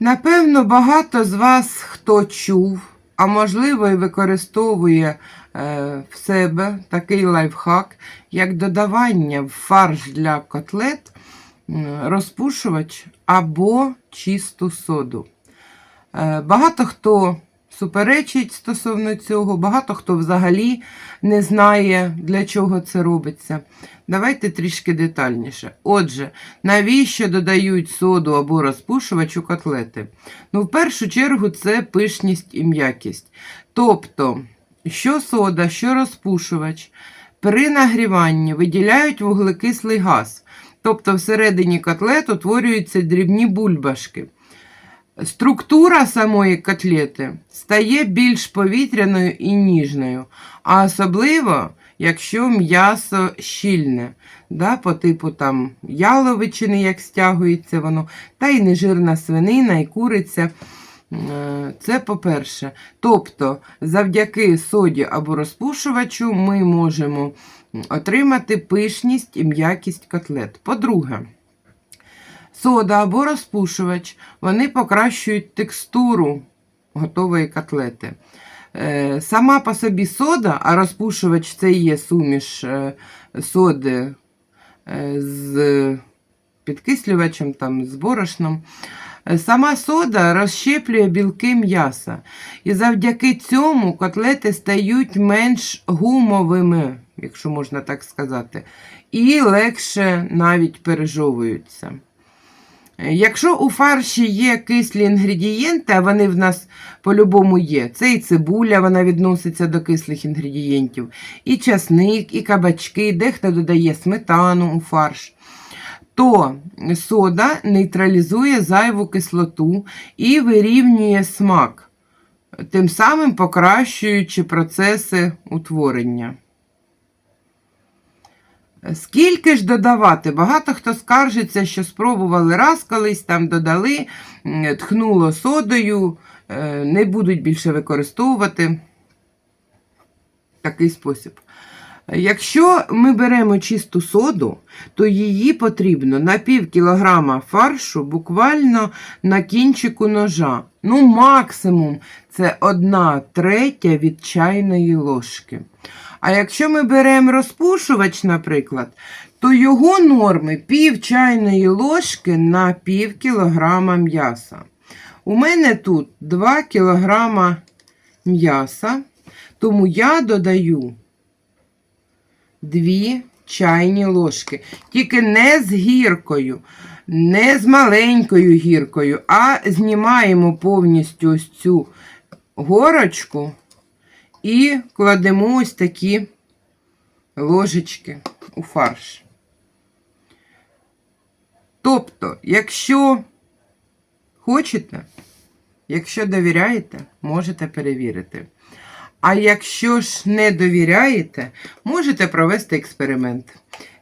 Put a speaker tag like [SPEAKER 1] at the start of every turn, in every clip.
[SPEAKER 1] Напевно, багато з вас хто чув, а можливо і використовує е, в себе такий лайфхак, як додавання в фарш для котлет розпушувач або чисту соду. Е, Багато хто суперечить стосовно цього, багато хто взагалі не знає, для чого це робиться. Давайте трішки детальніше. Отже, навіщо додають соду або розпушувач у котлети? Ну, в першу чергу, це пишність і м'якість. Тобто, що сода, що розпушувач при нагріванні виділяють вуглекислий газ. Тобто всередині котлет утворюються дрібні бульбашки. Структура самої котлети стає більш повітряною і ніжною, а особливо, якщо м'ясо щільне, да, по типу там яловичини, як стягується воно, та й нежирна свинина і куриця. Е, Це по-перше. Тобто, завдяки соді або розпушувачу ми можемо отримати пишність і м'якість котлет. По-друге, сода або розпушувач, вони покращують текстуру готової котлети. Е, Сама по собі сода, а розпушувач це є суміш е, соди е, з підкислювачем, там, з борошном. Сама сода розщеплює білки м'яса, і завдяки цьому котлети стають менш гумовими, якщо можна так сказати, і легше навіть пережовуються. Е, Якщо у фарші є кислі інгредієнти, а вони в нас по-любому є, це і цибуля, вона відноситься до кислих інгредієнтів, і часник, і кабачки, дехто додає сметану у фарш, то сода нейтралізує зайву кислоту і вирівнює смак, тим самим покращуючи процеси утворення. Скільки ж додавати? Багато хто скаржиться, що спробували раз колись, там додали, тхнуло содою, е, не будуть більше використовувати такий спосіб. Якщо ми беремо чисту соду, то її потрібно на пів кілограма фаршу буквально на кінчику ножа. Ну, максимум це одна третя від чайної ложки. А якщо ми беремо розпушувач, наприклад, то його норми пів чайної ложки на пів кілограма м'яса. У мене тут 2 кілограма м'яса, тому я додаю 2 чайні ложки. Тільки не з гіркою, не з маленькою гіркою, а знімаємо повністю ось цю горочку і кладемо ось такі ложечки у фарш. Тобто, якщо хочете, якщо довіряєте, можете перевірити. А якщо ж не довіряєте, можете провести експеримент.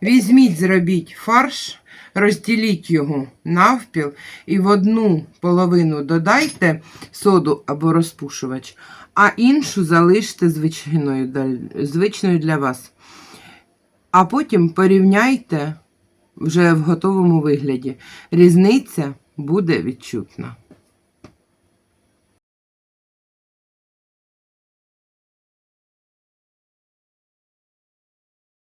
[SPEAKER 1] Візьміть, зробіть фарш, розділіть його навпіл і в одну половину додайте соду або розпушувач, а іншу залиште звичайною, звичною для вас. А потім порівняйте вже в готовому вигляді. Різниця буде відчутна.